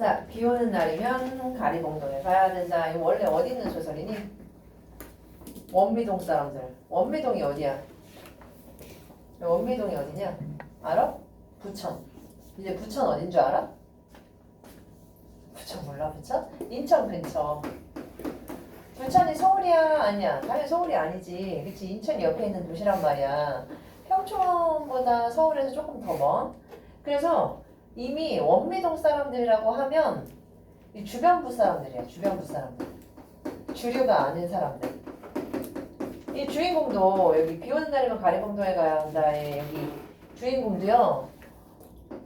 자, 비 오는 날이면 가리봉동에 가야 된다. 이거 원래 어디 있는 소설이니? 원미동 사람들. 원미동이 어디야? 원미동이 어디냐? 알아? 부천. 이제 부천 어딘 줄 알아? 부천 몰라 부천? 인천 근처. 부천이 서울이야 아니야? 당연히 서울이 아니지. 그치 인천 옆에 있는 도시란 말이야. 평촌보다 서울에서 조금 더 먼. 그래서 이미 원미동 사람들이라고 하면 이 주변부 사람들이야. 주변부 사람들. 주류가 아닌 사람들. 이 주인공도 여기 비 오는 날이면 가리봉동에 가야 한다에 여기 주인공도요.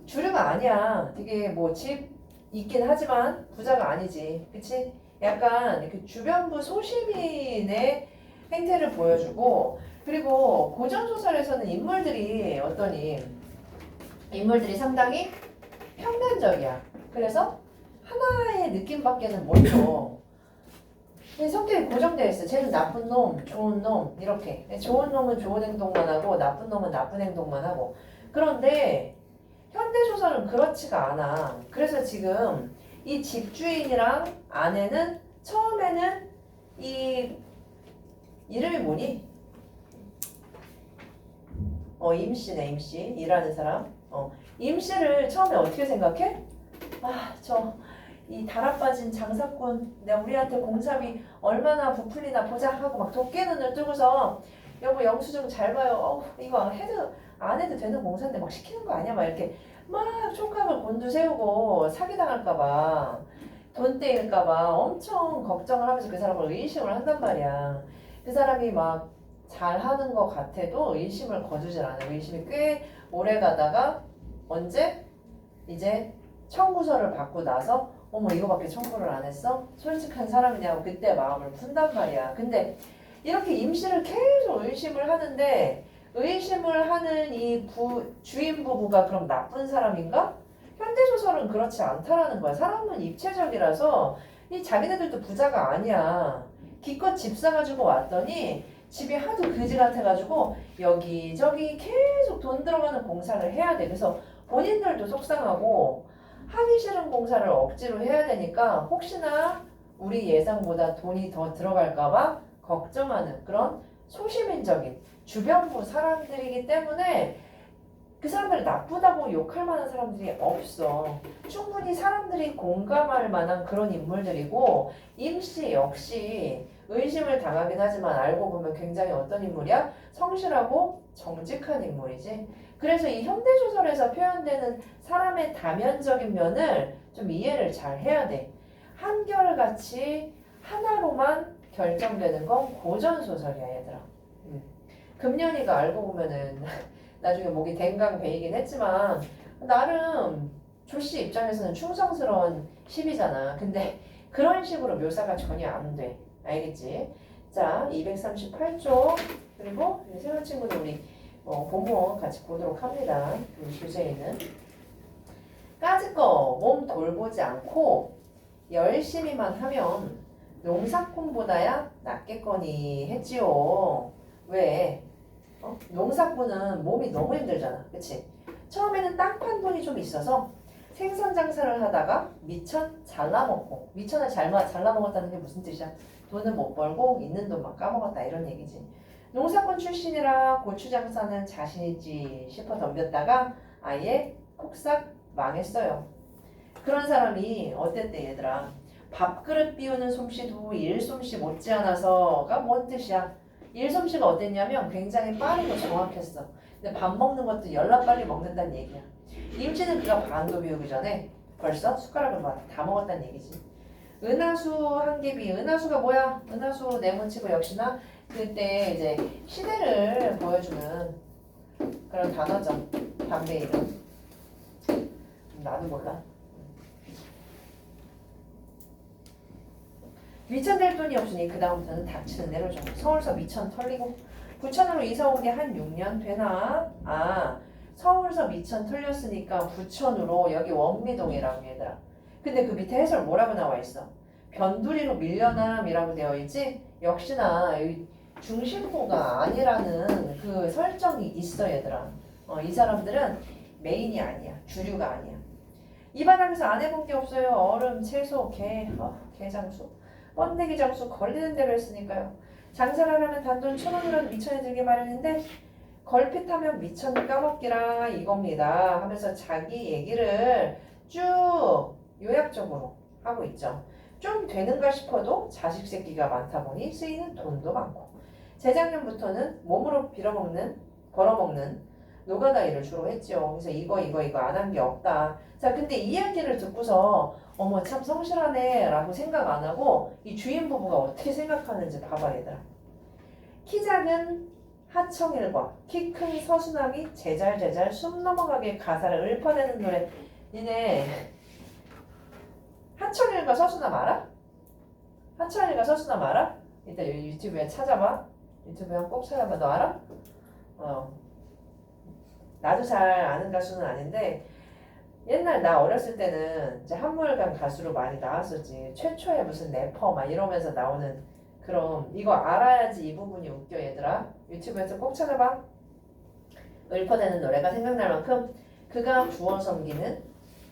주류가 아니야. 되게 뭐 집 있긴 하지만 부자가 아니지. 그치? 약간 그 주변부 소시민의 행태를 보여주고 그리고 고전소설에서는 인물들이 어떠니 인물들이 상당히 평면적이야. 그래서 하나의 느낌밖에는 못 줘. 이 성격이 고정되어 있어. 쟤는 나쁜 놈, 좋은 놈 이렇게. 좋은 놈은 좋은 행동만 하고 나쁜 놈은 나쁜 행동만 하고. 그런데 현대 소설은 그렇지가 않아. 그래서 지금 이 집주인이랑 아내는 처음에는 이 이름이 뭐니? 어 임씨네 임씨 일하는 사람. 어 임씨를 처음에 어떻게 생각해? 아 저 이 달아빠진 장사꾼 내가 우리한테 공사비 얼마나 부풀리나 보자 하고 막 도깨 눈을 뜨고서 여보 영수증 잘 봐요. 어 이거 해도 안 해도 되는 공사인데 막 시키는 거 아니야? 막 이렇게 막 촉각을 곤두세우고 사기당할까봐 돈 떼일까봐 엄청 걱정을 하면서 그 사람을 의심을 한단 말이야. 그 사람이 막 잘하는 것 같아도 의심을 거두질 않아. 의심이 꽤 오래 가다가 언제 이제 청구서를 받고 나서 어머 이거밖에 청구를 안 했어? 솔직한 사람이냐고 그때 마음을 푼단 말이야. 근데 이렇게 임시를 계속 의심을 하는데 의심을 하는 이 부, 주인 부부가 그럼 나쁜 사람인가? 현대소설은 그렇지 않다라는 거야. 사람은 입체적이라서 이 자기네들도 부자가 아니야. 기껏 집 사가지고 왔더니 집이 하도 그지 같아가지고 여기저기 계속 돈 들어가는 공사를 해야 돼. 그래서 본인들도 속상하고 하기 싫은 공사를 억지로 해야 되니까 혹시나 우리 예상보다 돈이 더 들어갈까봐 걱정하는 그런 소시민적인 주변부 사람들이기 때문에 그 사람들이 나쁘다고 욕할 만한 사람들이 없어. 충분히 사람들이 공감할 만한 그런 인물들이고 임씨 역시 의심을 당하긴 하지만 알고 보면 굉장히 어떤 인물이야? 성실하고 정직한 인물이지. 그래서 이 현대 소설에서 표현되는 사람의 다면적인 면을 좀 이해를 잘 해야 돼. 한결같이 하나로만 결정되는 건 고전 소설이야 얘들아. 음. 금년이가 알고 보면은 나중에 목이 댕강배이긴 했지만 나름 조씨 입장에서는 충성스러운 시비잖아. 근데 그런 식으로 묘사가 전혀 안 돼. 알겠지? 자, 238쪽 그리고 새로운 친구들 우리 어, 본문 같이 보도록 합니다. 우리 교재에는 까짓 거 몸 돌보지 않고 열심히만 하면 농사꾼보다야 낫겠거니 했지요. 왜? 어? 농사꾼은 몸이 너무 힘들잖아. 그치? 처음에는 땅판 돈이 좀 있어서 생선 장사를 하다가 미천 잘라먹고 미천을 잘마, 잘라먹었다는 게 무슨 뜻이야? 돈은 못 벌고 있는 돈만 까먹었다 이런 얘기지. 농사꾼 출신이라 고추 장사는 자신있지 싶어 덤볐다가 아예 폭삭 망했어요. 그런 사람이 어땠대 얘들아? 밥그릇 비우는 솜씨도 일솜씨 못지않아서가 뭔 뜻이야? 일솜씨가 어땠냐면 굉장히 빠르고 정확했어. 근데 밥 먹는 것도 열나 빨리 먹는다는 얘기야. 임치는 그가 반도 비우기 전에 벌써 숟가락을 다 먹었다는 얘기지. 은하수 한 개비. 은하수가 뭐야? 은하수 네모치고 역시나 그때 이제 시대를 보여주는 그런 단어죠. 담배 이름. 나도 몰라. 미천될 돈이 없으니 그 다음부터는 닥치는 대로 좀 서울서 미천 털리고 부천으로 이사 온 게 한 6년 되나? 아 서울서 미천 털렸으니까 부천으로 여기 원미동이라고 얘들아. 근데 그 밑에 해설 뭐라고 나와 있어? 변두리로 밀려남이라고 되어 있지? 역시나 중심부가 아니라는 그 설정이 있어 얘들아. 어, 이 사람들은 메인이 아니야. 주류가 아니야. 이 바닥에서 안 해본 게 없어요. 얼음, 채소, 게, 어, 게장수, 번데기 장수 걸리는 대로 했으니까요. 장사를 하려면 단돈 천 원이라도 미천에 들게 마련인데 걸핏하면 미천 까먹기라 이겁니다. 하면서 자기 얘기를 쭉 요약적으로 하고 있죠. 좀 되는가 싶어도 자식 새끼가 많다 보니 쓰이는 돈도 많고 재작년부터는 몸으로 빌어먹는 벌어먹는 노가다 일을 주로 했죠. 그래서 이거 이거 이거 안 한 게 없다. 자 근데 이 이야기를 듣고서 어머 참 성실하네 라고 생각 안 하고 이 주인 부부가 어떻게 생각하는지 봐봐 얘들아. 키 작은 하청일과 키 큰 서수남이 제잘제잘 숨 넘어가게 가사를 읊어내는 노래 니네 하청일과 서수남 알아? 하청일과 서수남 알아? 이따 유튜브에 찾아봐 유튜브에 꼭 찾아봐. 너 알아? 어. 나도 잘 아는 가수는 아닌데 옛날 나 어렸을 때는 이제 한물간 가수로 많이 나왔었지. 최초의 무슨 래퍼 막 이러면서 나오는 그럼 이거 알아야지 이 부분이 웃겨 얘들아. 유튜브에서 꼭 찾아봐. 읊어대는 노래가 생각날 만큼 그가 구원 섬기는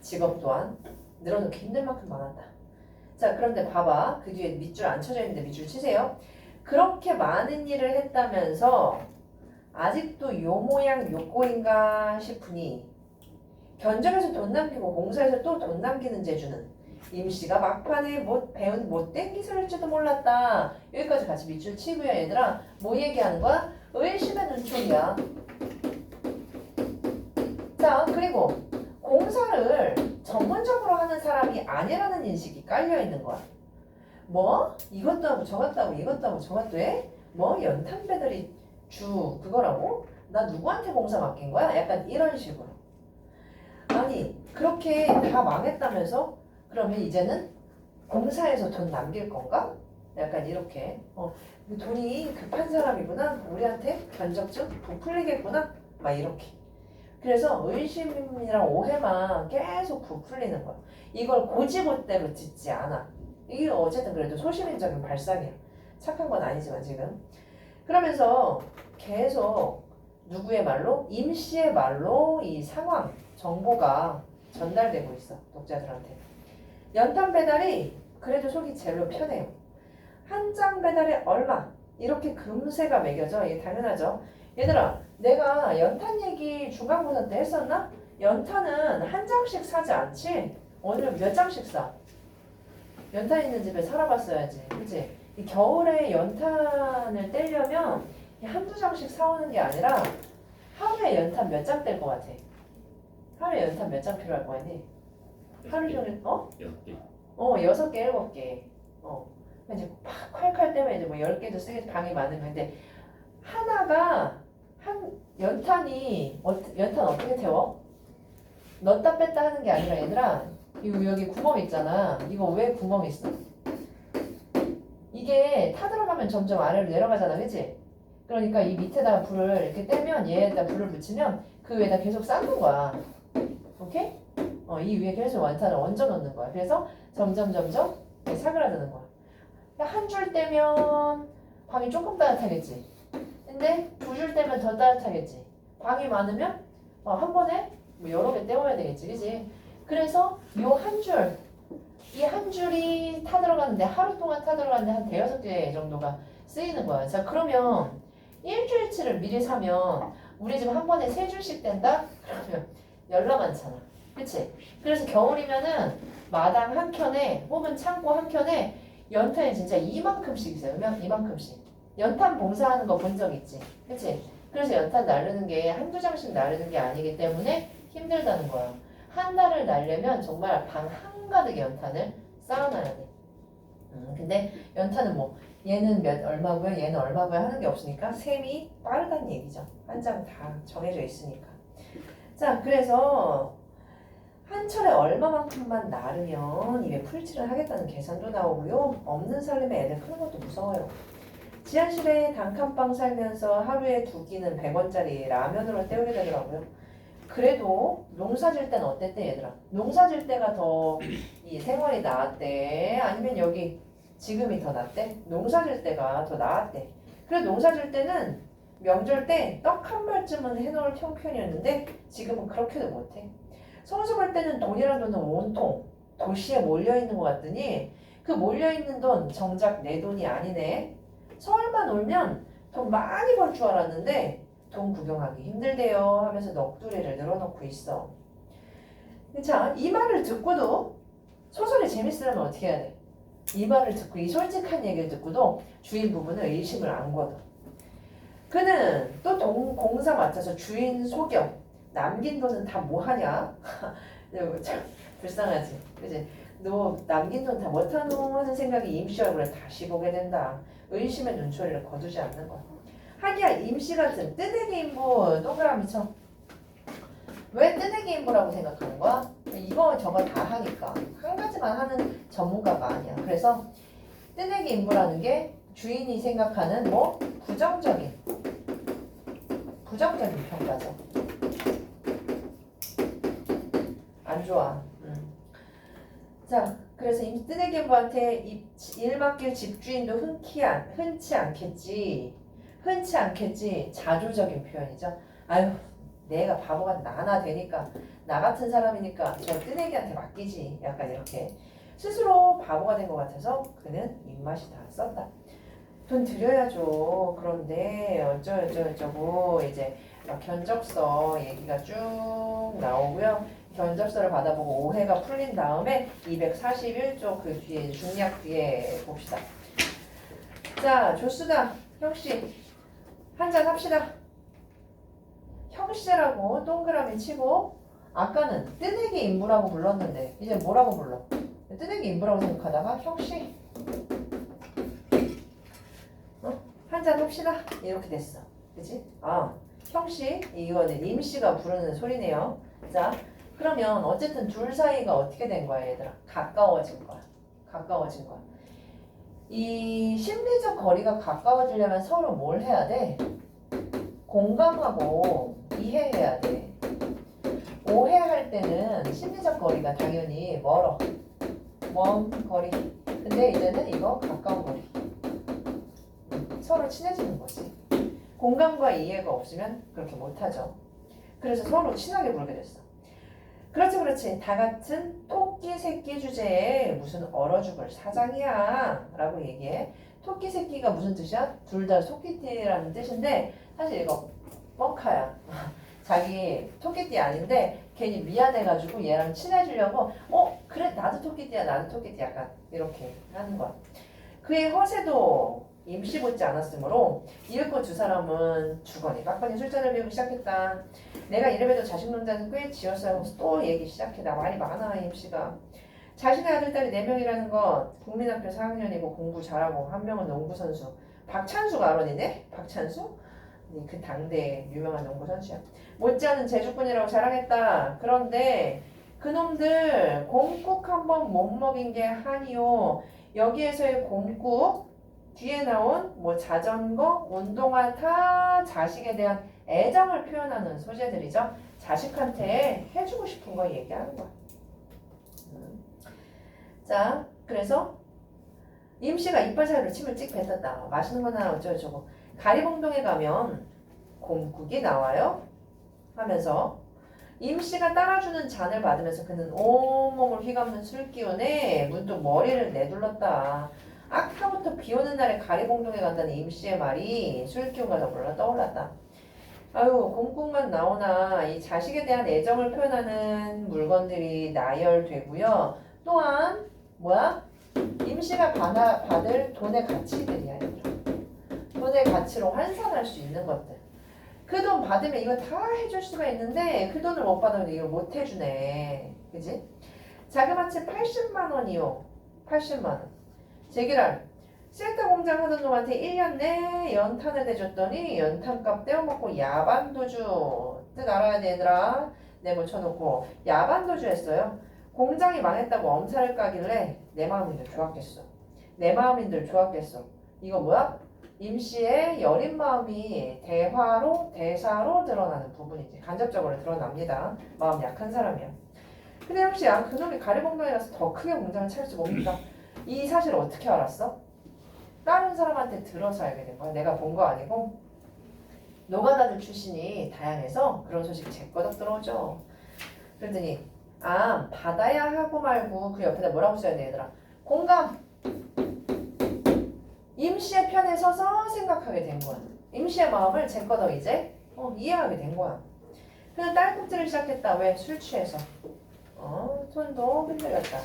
직업 또한 늘어놓기 힘들 만큼 많았다. 자 그런데 봐봐. 그 뒤에 밑줄 안 쳐져 있는데 밑줄 치세요 그렇게 많은 일을 했다면서 아직도 요 모양 요 꼴인가 싶으니 견적에서 돈 남기고 공사에서 또 돈 남기는 재주는 임씨가 막판에 못 배운 못된 기술일지도 몰랐다. 여기까지 같이 밑줄 치고요, 얘들아. 뭐 얘기하는 거야? 의심의 눈초리야. 자, 그리고 공사를 전문적으로 하는 사람이 아니라는 인식이 깔려 있는 거야. 뭐? 이것도 하고 저것도 하고 이것도 하고 저것도 해? 뭐? 연탄 배달이 주 그거라고? 나 누구한테 공사 맡긴 거야? 약간 이런 식으로. 아니 그렇게 다 망했다면서 그러면 이제는 공사에서 돈 남길 건가? 약간 이렇게 어 돈이 급한 사람이구나 우리한테 견적증 부풀리겠구나 막 이렇게 그래서 의심이랑 오해만 계속 부풀리는 거야 이걸 고지못대로 짓지 않아 이게 어쨌든 그래도 소시민적인 발상이야. 착한 건 아니지만 지금. 그러면서 계속 누구의 말로? 임씨의 말로 이 상황 정보가 전달되고 있어 독자들한테. 연탄 배달이 그래도 속이 제일 편해요. 한 장 배달에 얼마? 이렇게 금세가 매겨져? 이게 당연하죠. 얘들아 내가 연탄 얘기 중간고사 때 했었나? 연탄은 한 장씩 사지 않지? 오늘 몇 장씩 사? 연탄 있는 집에 살아봤어야지 그치? 이 겨울에 연탄을 떼려면 이 한두 장씩 사오는 게 아니라 하루에 연탄 몇 장 뗄 것 같아? 하루에 연탄 몇 장 필요할 거 같니? 하루 종일 어? 여섯 개. 어 여섯 개 일곱 개 어. 이제 팍 콸콸 때문에 이제 뭐 열 개도 쓰겠지 방이 많으면 근데 하나가 한 연탄이 어, 연탄 어떻게 태워? 넣었다 뺐다 하는 게 아니라 얘들아 이거 여기 구멍 있잖아. 이거 왜 구멍 있어? 이게 타들어가면 점점 아래로 내려가잖아 그치? 그러니까 이 밑에다가 불을 이렇게 떼면 얘에다 불을 붙이면 그 위에다 계속 쌓는 거야. 오케이? 어, 이 위에 계속 원탄을 얹어 놓는 거야. 그래서 점점 점점 사그라드는 거야. 한 줄 떼면 방이 조금 따뜻하겠지. 근데 두 줄 떼면 더 따뜻하겠지. 방이 많으면 어, 한 번에 뭐 여러 개 떼워야 되겠지 그지 그래서 요 한 줄 이 한 줄이 타들어가는데 하루 동안 타들어가는데 한 대여섯 개 정도가 쓰이는 거야 자 그러면 일주일치를 미리 사면 우리 집 한 번에 세 줄씩 뗀다? 그러면 열나 많잖아 그치? 그래서 겨울이면은 마당 한 켠에 혹은 창고 한 켠에 연탄이 진짜 이만큼씩 있어요. 면 이만큼씩. 연탄 봉사하는 거 본 적 있지? 그치? 그래서 연탄 나르는 게 한두 장씩 나르는 게 아니기 때문에 힘들다는 거야. 한 달을 날려면 정말 방 한가득 연탄을 쌓아놔야 돼. 음, 근데 연탄은 뭐 얘는 몇 얼마고요, 얘는 얼마고요 하는 게 없으니까 셈이 빠르다는 얘기죠. 한 장 다 정해져 있으니까. 자, 그래서 한 철에 얼마만큼만 나르면 입에 풀칠을 하겠다는 계산도 나오고요. 없는 살림에 애들 크는 것도 무서워요. 지하실에 단칸방 살면서 하루에 두 끼는 100원짜리 라면으로 때우게 되더라고요. 그래도 농사 질 때는 어땠대 얘들아? 농사 질 때가 더 이 생활이 나았대? 아니면 여기 지금이 더 낫대? 농사 질 때가 더 나았대. 그래 농사 질 때는 명절 때 떡 한 말쯤은 해놓을 형편이었는데 지금은 그렇게도 못해. 볼 때는 돈이란 돈은 온통 도시에 몰려 있는 것 같더니 그 몰려 있는 돈 정작 내 돈이 아니네. 서울만 오면 돈 많이 벌 줄 알았는데 돈 구경하기 힘들대요 하면서 넋두리를 늘어놓고 있어. 자, 이 말을 듣고도 소설이 재밌으려면 어떻게 해야 돼? 이 말을 듣고 이 솔직한 얘기를 듣고도 주인 부부는 의심을 안 거둬. 그는 또 동, 공사 맡아서 주인 속여 남긴 돈은 다 뭐하냐? 참 불쌍하지, 그지? 너 남긴 돈 다 못하노 하는 생각이 얼굴에 다시 보게 된다. 의심의 눈초리를 거두지 않는 거야. 하기야 임씨 같은 뜨내기 인부 동그라미 쳐. 왜 뜨내기 인부라고 생각하는 거야? 이거 저거 다 하니까 한 가지만 하는 전문가가 아니야. 그래서 뜨내기 인부라는 게 주인이 생각하는 뭐 부정적인 부정적인 평가죠. 안 좋아. 음. 자, 그래서 임 뜨내기 인부한테 이- 일 맡길 집주인도 흔치, 않, 흔치 않겠지. 흔치 않겠지. 자조적인 표현이죠. 아유, 내가 바보가 나나 되니까 나 같은 사람이니까 저 뜨내기한테 맡기지. 약간 이렇게 스스로 바보가 된 것 같아서 그는 입맛이 다 썼다. 돈 드려야죠. 그런데 어쩌고저쩌고 이제 막 견적서 얘기가 쭉 나오고요. 견적서를 받아보고 오해가 풀린 다음에 241조 그 뒤에 중략 뒤에 봅시다. 자, 조수다. 형씨 한잔 합시다. 형씨라고 동그라미 치고 아까는 뜨내기 인부라고 불렀는데 이제 뭐라고 불러? 뜨내기 인부라고 생각하다가 형씨 어? 한잔 합시다 이렇게 됐어 그치? 아 형씨 이거는 임씨가 부르는 소리네요 자 그러면 어쨌든 둘 사이가 어떻게 된 거야 얘들아 가까워진 거야 가까워진 거야 이 심리적 거리가 가까워지려면 서로 뭘 해야 돼? 공감하고 이해해야 돼. 오해할 때는 심리적 거리가 당연히 멀어. 먼 거리. 근데 이제는 이거 가까운 거리. 서로 친해지는 거지. 공감과 이해가 없으면 그렇게 못하죠. 그래서 서로 친하게 불게 됐어. 그렇지 그렇지. 다 같은 토끼 새끼 주제에 무슨 얼어 죽을 사장이야 라고 얘기해. 토끼 새끼가 무슨 뜻이야? 둘다 토끼띠라는 뜻인데 사실 이거 뻥카야. 자기 토끼띠 아닌데 괜히 미안해가지고 얘랑 친해지려고 어 그래 나도 토끼띠야 나도 토끼띠 약간 이렇게 하는 거야. 그의 허세도 임시 붙지 않았으므로 이윽고 두 사람은 주거니 빡빡이 술잔을 비우기 시작했다. 내가 이래봬도 자식 논자는 꽤 지었어요. 또 얘기 시작해. 나 말이 많아 임씨가. 자신의 아들 딸이 4명이라는 건 국민학교 4학년이고 공부 잘하고 한 명은 농구선수. 박찬수가 아론이네? 박찬수? 네, 그 당대 유명한 농구 선수야. 못지않은 제주꾼이라고 자랑했다. 그런데 그놈들 공국 한번 못 먹인 게 한이요. 여기에서의 공국 뒤에 나온 뭐 자전거, 운동화 다 자식에 대한 애정을 표현하는 소재들이죠. 자식한테 해주고 싶은 거 얘기하는 거야. 음. 자, 그래서 임씨가 이빨 사이로 침을 찍 뱉었다. 맛있는 거나 어쩌고저쩌고. 가리봉동에 가면 곰국이 나와요. 하면서 임씨가 따라주는 잔을 받으면서 그는 온몸을 휘감는 술 기운에 문득 머리를 내둘렀다. 아까부터 비 오는 날에 가리봉동에 간다는 임씨의 말이 술 기운과 더불어 떠올랐다. 아유, 곰국만 나오나 이 자식에 대한 애정을 표현하는 물건들이 나열되고요. 또한 뭐야? 임씨가 받아, 받을 돈의 가치들이야. 돈의 가치로 환산할 수 있는 것들. 그 돈 받으면 이거 다 해줄 수가 있는데 그 돈을 못 받으면 이거 못 해주네. 그지? 자그마치 80만 원이요. 80만 원. 제기랄. 셀타 공장 하던 놈한테 1년 내 연탄을 대줬더니 연탄값 떼어먹고 야반도주. 뜻 알아야 돼 얘들아. 내고 쳐놓고. 야반도주 했어요. 공장이 망했다고 엄살을 까길래 내 마음인들 좋았겠어. 내 마음인들 좋았겠어. 이거 뭐야? 임씨의 여린 마음이 대화로 대사로 드러나는 부분이지. 간접적으로 드러납니다. 마음 약한 사람이야. 근데 혹시 야 그놈이 가리봉동이라서 더 크게 공장을 차릴지 뭡니까? 이 사실을 어떻게 알았어? 다른 사람한테 들어서 알게 된 거야. 내가 본 거 아니고. 노가다들 출신이 다양해서 그런 소식이 제꺼덕 들어오죠. 그랬더니 아 받아야 하고 말고 그 옆에다 뭐라고 써야 돼 얘들아? 공감. 임시의 편에 서서 생각하게 된 거야. 임시의 마음을 제 거더 이제? 어, 이해하게 된 거야. 그냥 딸꾹질을 시작했다. 왜? 술 취해서. 어 손도 흔들렸다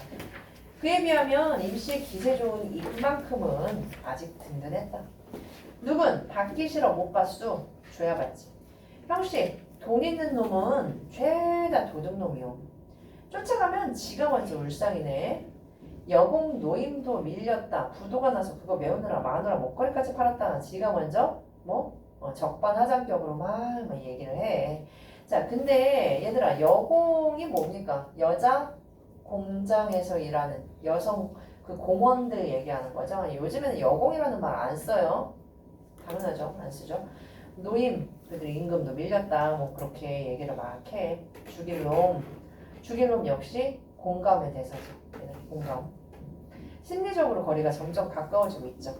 그에 비하면 임시의 기세 좋은 이만큼은 아직 든든했다. 누군 받기 싫어 못 받수 줘야 받지. 형씨 돈 있는 놈은 죄다 도둑놈이요 쫓아가면 지가 먼저 울상이네. 여공 노임도 밀렸다. 부도가 나서 그거 메우느라 마누라 목걸이까지 팔았다. 지가 먼저 뭐? 어, 적반하장격으로 막, 막 얘기를 해 자 근데 얘들아 여공이 뭡니까? 여자 공장에서 일하는 여성 그 공원들 얘기하는 거죠? 요즘에는 여공이라는 말 안 써요. 당연하죠. 안 쓰죠. 노임 그들 임금도 밀렸다. 뭐 그렇게 얘기를 막 해. 죽일 놈. 죽일 놈 역시 공감의 대사죠. 공감. 심리적으로 거리가 점점 가까워지고 있죠.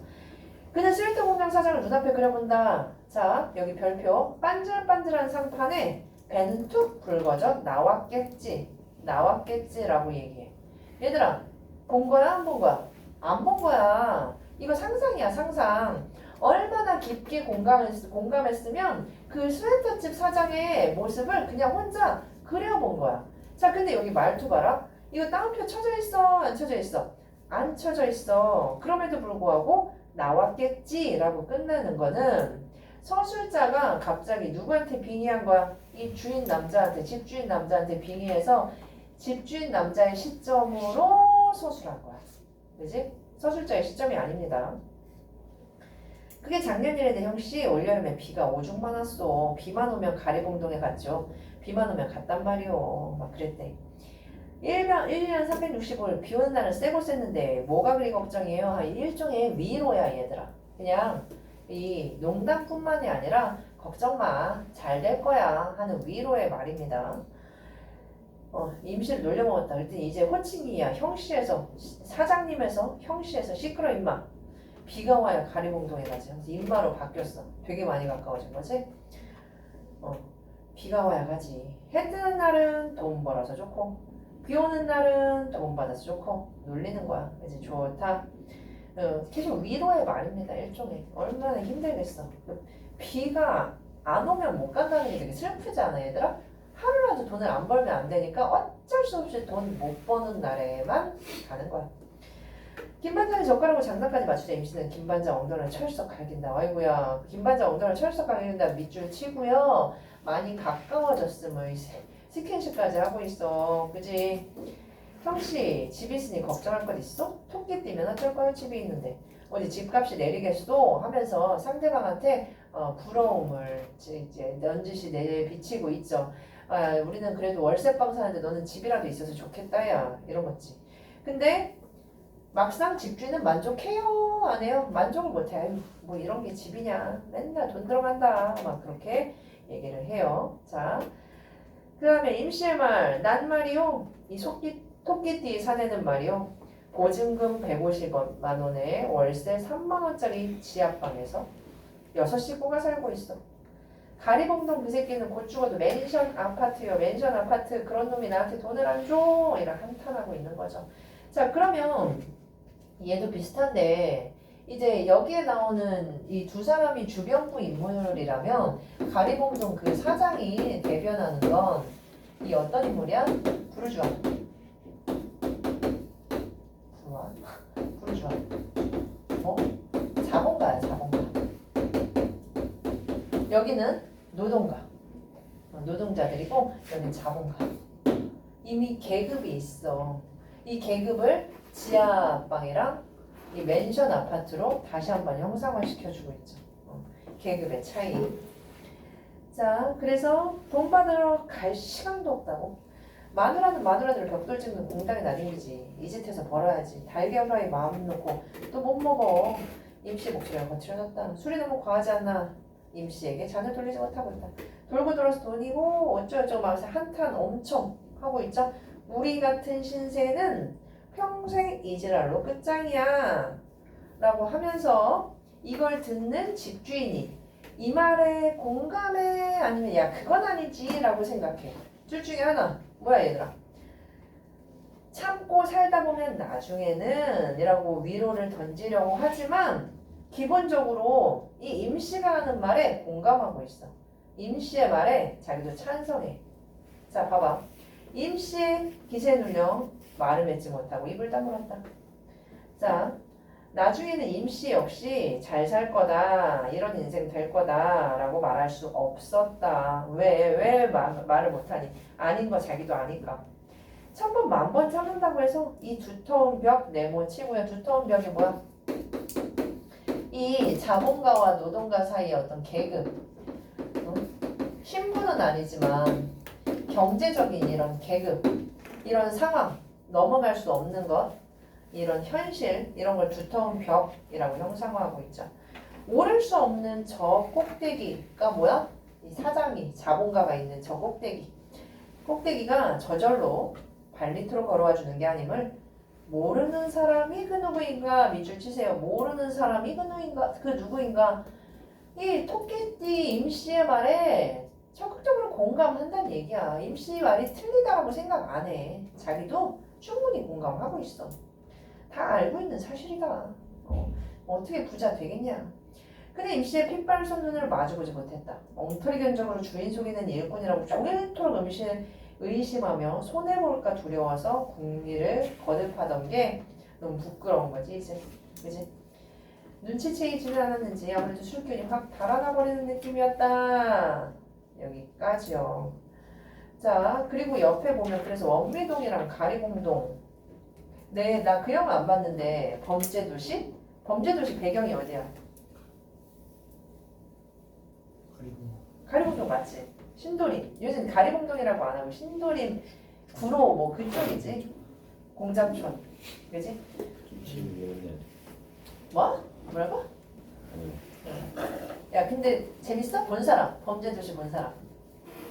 그는 스웨터 공장 사장을 눈앞에 그려본다. 자 여기 별표. 반질반질한 상판에 배는 툭 붉어져 나왔겠지 나왔겠지라고 얘기해 얘들아 본 거야 안 본 거야 안 본 거야 이거 상상이야 상상 얼마나 깊게 공감했, 공감했으면 그 스웨터집 사장의 모습을 그냥 혼자 그려본 거야. 자, 근데 여기 말투 봐라. 이거 따옴표 쳐져 있어? 안 쳐져 있어? 안 쳐져 있어. 그럼에도 불구하고 나왔겠지라고 끝내는 거는 서술자가 갑자기 누구한테 빙의한 거야? 이 주인 남자한테, 집주인 남자한테 빙의해서 집주인 남자의 시점으로 서술한 거야. 그지? 서술자의 시점이 아닙니다. 그게 작년이래데 형씨 올여름에 비가 오죽 많았어. 비만 오면 가리봉동에 갔죠. 비만 오면 갔단 말이오. 막 그랬대. 1년, 1년 365일 비 오는 날은 쎄고 쎘는데 뭐가 그리 걱정이에요? 아, 일종의 위로야 얘들아. 그냥 이 농담뿐만이 아니라 걱정 마 잘 될 거야 하는 위로의 말입니다 어, 임시를 놀려먹었다 그랬더니 이제 호칭이야 형씨에서 사장님에서 형씨에서 시끄러 임마 비가 와야 가리봉동에 가지. 그래서 인마로 바뀌었어. 되게 많이 가까워진 거지. 어, 비가 와야 가지. 해 뜨는 날은 돈 벌어서 좋고, 비 오는 날은 돈 받아서 좋고, 놀리는 거야. 이제 좋다. 어, 계속 위로의 말입니다. 일종의. 얼마나 힘들겠어. 비가 안 오면 못 간다는 게 되게 슬프지 않아, 얘들아? 하루라도 돈을 안 벌면 안 되니까 어쩔 수 없이 돈 못 버는 날에만 가는 거야. 김반장이 젓가락으로 장난까지 맞추자 임씨는 김반장 엉덩이를 철썩 갈긴다. 아이고야 김반장 엉덩이를 철썩 갈긴다 밑줄 치고요. 많이 가까워졌음을 스킨십까지 하고 있어. 그지? 형씨 집 있으니 걱정할 것 있어? 토끼 뛰면 어쩔 거야 집이 있는데 어디 집값이 내리겠어? 하면서 상대방한테 어, 부러움을 이제 넌지시 내비치고 있죠. 아, 우리는 그래도 월세방 사는데 너는 집이라도 있어서 좋겠다 야 이런 거지. 근데 막상 집주인은 만족해요? 안 해요? 만족을 못해. 뭐 이런 게 집이냐. 맨날 돈 들어간다. 막 그렇게 얘기를 해요. 자, 그 다음에 임시의 말. 난 말이요. 이 속기, 토끼띠 사내는 말이요. 보증금 150만 원에 월세 3만 원짜리 지하방에서 6식구가 살고 있어. 가리봉동 그 새끼는 곧 죽어도 맨션 아파트요. 맨션 아파트 그런 놈이 나한테 돈을 안 줘. 이라 한탄하고 있는 거죠. 자, 그러면 얘도 비슷한데 이제 여기에 나오는 이 두 사람이 주변부 인물이라면 가리봉동 그 사장이 대변하는 건 이 어떤 인물이야? 부르주아. 부르주아. 부르주아. 뭐? 자본가야, 자본가. 여기는 노동가. 어, 노동자들이고 여기는 자본가. 이미 계급이 있어. 이 계급을 지하방이랑 이 맨션 아파트로 다시 한번 형상화 시켜주고 있죠. 어, 계급의 차이. 자, 그래서 돈 받으러 갈 시간도 없다고. 마누라는 마누라들 벽돌 찍는 공당의 나중이지. 이 짓해서 벌어야지. 달걀 후라이 마음 놓고 또 못 먹어. 임씨 목소리가 거칠어졌다. 술이 너무 과하지 않나. 임씨에게 잔을 돌리지 못하고 있다. 돌고 돌아서 돈이고 어쩌고저쩌고 막 한탄 엄청 하고 있죠. 우리 같은 신세는 평생 이지랄로 끝장이야. 라고 하면서 이걸 듣는 집주인이 이 말에 공감해? 아니면 야 그건 아니지? 라고 생각해. 둘 중에 하나. 뭐야 얘들아? 참고 살다 보면 나중에는 이라고 위로를 던지려고 하지만 기본적으로 이 임씨가 하는 말에 공감하고 있어. 임씨의 말에 자기도 찬성해. 자, 봐봐. 임씨의 기세 눌려 말을 맺지 못하고 입을 다물었다. 자, 나중에는 임씨 역시 잘 살 거다, 이런 인생 될 거다 라고 말할 수 없었다. 왜, 왜 말, 말을 못하니? 아닌 거 자기도 아니까. 천 번, 만 번 참는다고 해서 이 두터운 벽, 네모 치고요. 두터운 벽이 뭐야? 이 자본가와 노동가 사이의 어떤 계급. 어? 신분은 아니지만 경제적인 이런 계급, 이런 상황, 넘어갈 수 없는 것, 이런 현실, 이런 걸 두터운 벽이라고 형상화하고 있죠. 오를 수 없는 저 꼭대기가 뭐야? 이 사장이, 자본가가 있는 저 꼭대기. 꼭대기가 저절로 발밑으로 걸어와 주는 게 아님을 모르는 사람이 그 누구인가 밑줄 치세요. 모르는 사람이 그 누구인가 그 누구인가 이 토끼띠 임씨의 말에 적극적으로 공감한다는 얘기야. 임씨 말이 틀리다라고 생각 안 해. 자기도 충분히 공감하고 있어. 다 알고 있는 사실이다. 어, 어떻게 부자 되겠냐? 근데 임씨의 핏발 손눈을 마주보지 못했다. 엉터리 견적으로 주인 속이는 일꾼이라고 종일토록 음식을 의심하며 손해볼까 두려워서 궁리를 거듭하던 게 너무 부끄러운 거지 이제 그지? 눈치채이지는 않았는지 아무래도 술균이 확 달아나 버리는 느낌이었다 여기까지요 자 그리고 옆에 보면 그래서 원미동이랑 가리공동 네 나 그 영화 안 봤는데 범죄도시? 범죄도시 배경이 어디야? 그리고 가리공동 맞지? 신도림 요즘 가리공동이라고 안 하고 신도림 구로 뭐 그쪽이지 공장촌 그지? 뭐? 뭐라고? 야 근데 재밌어? 본 사람 범죄도시 본 사람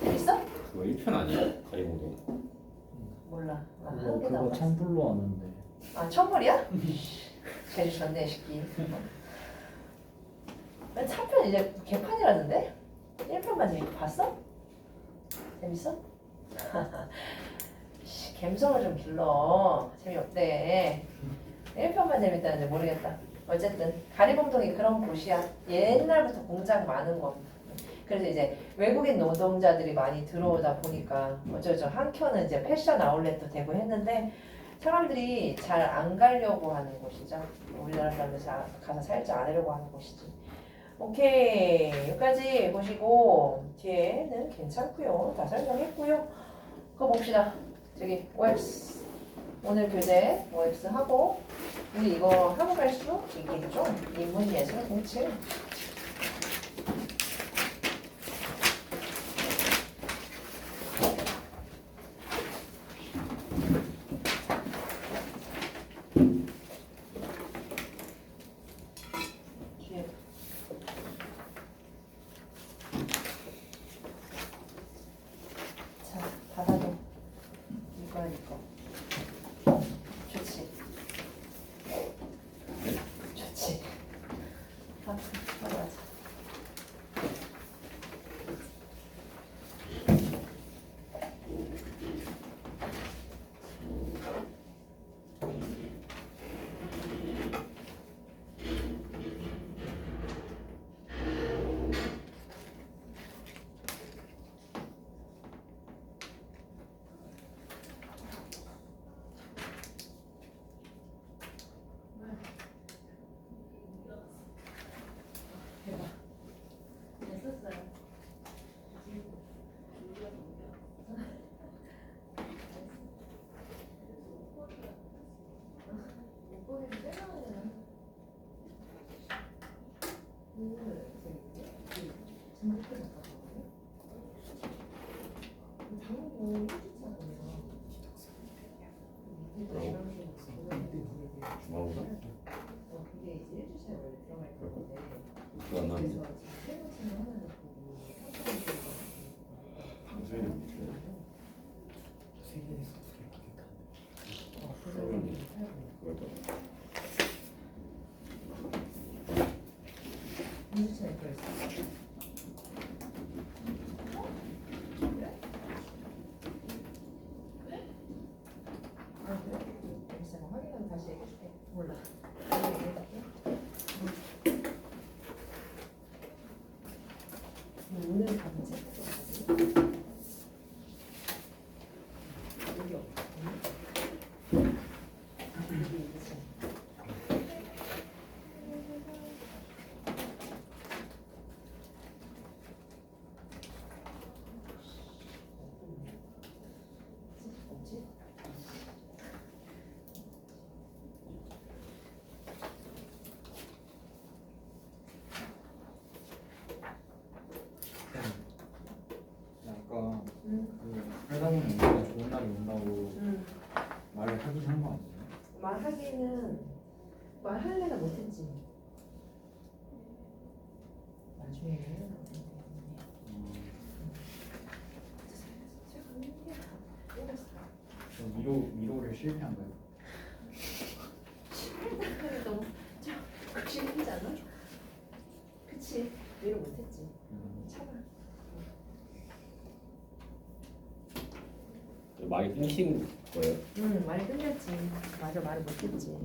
재밌어? 그거 1편 아니야? 가리공동 몰라 나 그거 한 개도 그거 안 봤어 천불로 하는데 아 천불이야? 제일 좋네 이 새끼 차편 이제 개판이라는데? 1편만 재밌게 봤어? 재밌어? 씨, 감성을 좀 길러. 재미없대. 1편만 재밌다는데 모르겠다. 어쨌든 가리봉동이 그런 곳이야. 옛날부터 공장 많은 곳. 그래서 이제 외국인 노동자들이 많이 들어오다 보니까 어쩌죠. 한켠은 이제 패션 아울렛도 되고 했는데 사람들이 잘 안 가려고 하는 곳이죠. 우리나라 사람들 잘 가서 살지 않으려고 하는 곳이지 오케이. 여기까지 보시고 뒤에는 괜찮고요. 다 설명했고요. 그거 봅시다. 저기 OX 오늘 교재 OX 하고 우리 이거 하고 갈 수 있겠죠 인문 예술 공책 뒤에 자, 받아도 이거야 이거. 좋지. 좋지. 아, 맞아 맞아. 주말보다 그거 안 나는데 방송이 밑에 세계에서 그렇게 그러면 그걸 봐. 몰라. 오늘 밤새 여기 없네. 여기 있지. 없지? 아까 응. 그 살다 보면 우리가 좋은 날이 온다고 응. 말을 하긴 한 거 아니에요? 말 하기는 말할래나 못했지. 나중에. 저 위로 위로를 실패한 거예요. 너무 좀 싫잖아. 그치? 위로 못했지. 음, 참아. 말이 끊 긴 거예요. 응, 말이 끝났지. 맞아, 말을 못했지.